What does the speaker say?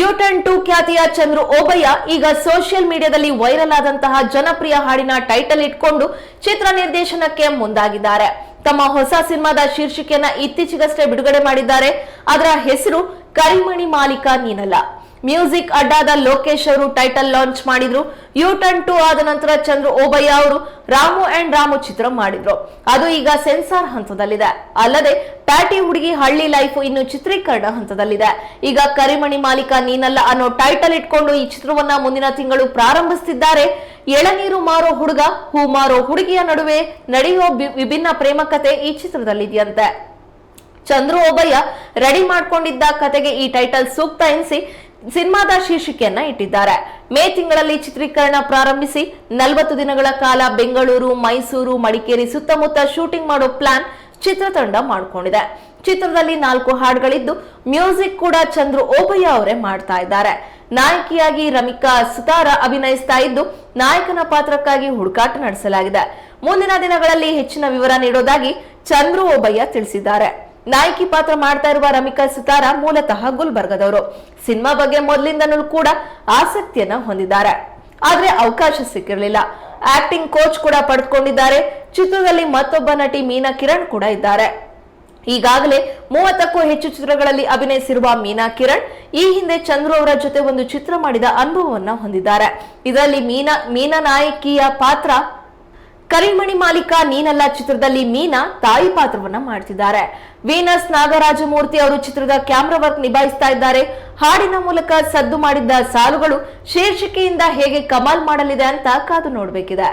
U-turn to ಖ್ಯಾತಿಯ ಚಂದ್ರು ಓಬಯ್ಯ ಈಗ social ಮೀಡಿಯಾದಲ್ಲಿ ವೈರಲ್ ಆದಂತಹ ಜನಪ್ರಿಯ ಹಾಡಿನ ಟೈಟಲ್ ಇಟ್ಕೊಂಡು ಚಿತ್ರ ನಿರ್ದೇಶನಕ್ಕೆ ಮುಂದಾಗಿದ್ದಾರೆ. ತಮ್ಮ ಹೊಸ ಸಿನಿಮಾದ ಶೀರ್ಷಿಕೆಯನ್ನ ಇತ್ತೀಚೆಗಷ್ಟೇ ಬಿಡುಗಡೆ ಮಾಡಿದ್ದಾರೆ. ಅದರ ಹೆಸರು ಕರಿಮಣಿ ಮಾಲೀಕ ನೀನಲ್ಲ. ಮ್ಯೂಸಿಕ್ ಅಡ್ಡಾದ ಲೋಕೇಶ್ ಅವರು ಟೈಟಲ್ ಲಾಂಚ್ ಮಾಡಿದ್ರು. ಯು ಟರ್ನ್ ಟು ಆದ ನಂತರ ಚಂದ್ರು ಓಬಯ್ಯ ಅವರು ರಾಮು ಅಂಡ್ ರಾಮು ಚಿತ್ರ ಮಾಡಿದ್ರು. ಅದು ಈಗ ಸೆನ್ಸಾರ್ ಹಂತದಲ್ಲಿದೆ. ಅಲ್ಲದೆ ಪ್ಯಾಟಿ ಹುಡುಗಿ ಹಳ್ಳಿ ಲೈಫ್ ಇನ್ನು ಚಿತ್ರೀಕರಣ ಹಂತದಲ್ಲಿದೆ. ಈಗ ಕರಿಮಣಿ ಮಾಲೀಕ ನೀನಲ್ಲ ಅನ್ನೋ ಟೈಟಲ್ ಇಟ್ಕೊಂಡು ಈ ಚಿತ್ರವನ್ನ ಮುಂದಿನ ತಿಂಗಳು ಪ್ರಾರಂಭಿಸುತ್ತಿದ್ದಾರೆ ಎಳನೀರು ಮಾರೋ ಹುಡುಗ, ಹೂ ಮಾರೋ ಹುಡುಗಿಯ ನಡುವೆ ನಡೆಯುವ ವಿಭಿನ್ನ ಪ್ರೇಮ ಕತೆ ಈ ಚಿತ್ರದಲ್ಲಿದೆಯಂತೆ. ಚಂದ್ರು ಓಬಯ್ಯ ರೆಡಿ ಮಾಡ್ಕೊಂಡಿದ್ದ ಕತೆಗೆ ಈ ಟೈಟಲ್ ಸೂಕ್ತ ಎನಿಸಿ ಸಿನಿಮಾದ ಶೀರ್ಷಿಕೆಯನ್ನ ಇಟ್ಟಿದ್ದಾರೆ. ಮೇ ತಿಂಗಳಲ್ಲಿ ಚಿತ್ರೀಕರಣ ಪ್ರಾರಂಭಿಸಿ ನಲವತ್ತು ದಿನಗಳ ಕಾಲ ಬೆಂಗಳೂರು, ಮೈಸೂರು, ಮಡಿಕೇರಿ ಸುತ್ತಮುತ್ತ ಶೂಟಿಂಗ್ ಮಾಡೋ ಪ್ಲಾನ್ ಚಿತ್ರತಂಡ ಮಾಡಿಕೊಂಡಿದೆ. ಚಿತ್ರದಲ್ಲಿ ನಾಲ್ಕು ಹಾಡುಗಳಿದ್ದು, ಮ್ಯೂಸಿಕ್ ಕೂಡ ಚಂದ್ರು ಓಬಯ್ಯ ಅವರೇ ಮಾಡ್ತಾ ಇದ್ದಾರೆ. ನಾಯಕಿಯಾಗಿ ರಮಿಕಾ ಸುತಾರ ಅಭಿನಯಿಸ್ತಾ ಇದ್ದು, ನಾಯಕನ ಪಾತ್ರಕ್ಕಾಗಿ ಹುಡುಕಾಟ ನಡೆಸಲಾಗಿದೆ. ಮುಂದಿನ ದಿನಗಳಲ್ಲಿ ಹೆಚ್ಚಿನ ವಿವರ ನೀಡೋದಾಗಿ ಚಂದ್ರು ಓಬಯ್ಯ ತಿಳಿಸಿದ್ದಾರೆ. ನಾಯಕಿ ಪಾತ್ರ ಮಾಡ್ತಾ ಇರುವ ರಮಿಕಾ ಸುತಾರ ಮೂಲತಃ ಗುಲ್ಬರ್ಗದವರು. ಸಿನಿಮಾ ಬಗ್ಗೆ ಮೊದಲಿಂದನೂ ಕೂಡ ಆಸಕ್ತಿಯನ್ನ ಹೊಂದಿದ್ದಾರೆ. ಆದ್ರೆ ಅವಕಾಶ ಸಿಕ್ಕಿರಲಿಲ್ಲ. ಆಕ್ಟಿಂಗ್ ಕೋಚ್ ಕೂಡ ಪಡೆದುಕೊಂಡಿದ್ದಾರೆ ಚಿತ್ರದಲ್ಲಿ ಮತ್ತೊಬ್ಬ ನಟಿ ಮೀನಾ ಕಿರಣ್ ಕೂಡ ಇದ್ದಾರೆ. ಈಗಾಗಲೇ ಮೂವತ್ತಕ್ಕೂ ಹೆಚ್ಚು ಚಿತ್ರಗಳಲ್ಲಿ ಅಭಿನಯಿಸಿರುವ ಮೀನಾ ಕಿರಣ್ ಈ ಹಿಂದೆ ಚಂದ್ರು ಅವರ ಜೊತೆ ಒಂದು ಚಿತ್ರ ಮಾಡಿದ ಅನುಭವವನ್ನ ಹೊಂದಿದ್ದಾರೆ. ಇದರಲ್ಲಿ ಮೀನಾ ಮೀನಾ ನಾಯಕಿಯ ಪಾತ್ರ ಕರಿಮಣಿ ಮಾಲೀಕ ನೀನಲ್ಲ ಚಿತ್ರದಲ್ಲಿ ಮೀನಾ ತಾಯಿ ಪಾತ್ರವನ್ನ ಮಾಡ್ತಿದ್ದಾರೆ. ವೀನಸ್ ನಾಗರಾಜಮೂರ್ತಿ ಅವರು ಚಿತ್ರದ ಕ್ಯಾಮ್ರಾ ವರ್ಕ್ ನಿಭಾಯಿಸ್ತಾ ಇದ್ದಾರೆ. ಹಾಡಿನ ಮೂಲಕ ಸದ್ದು ಮಾಡಿದ್ದ ಸಾಲುಗಳು ಶೀರ್ಷಿಕೆಯಿಂದ ಹೇಗೆ ಕಮಾಲ್ ಮಾಡಲಿದೆ ಅಂತ ಕಾದು ನೋಡಬೇಕಿದೆ.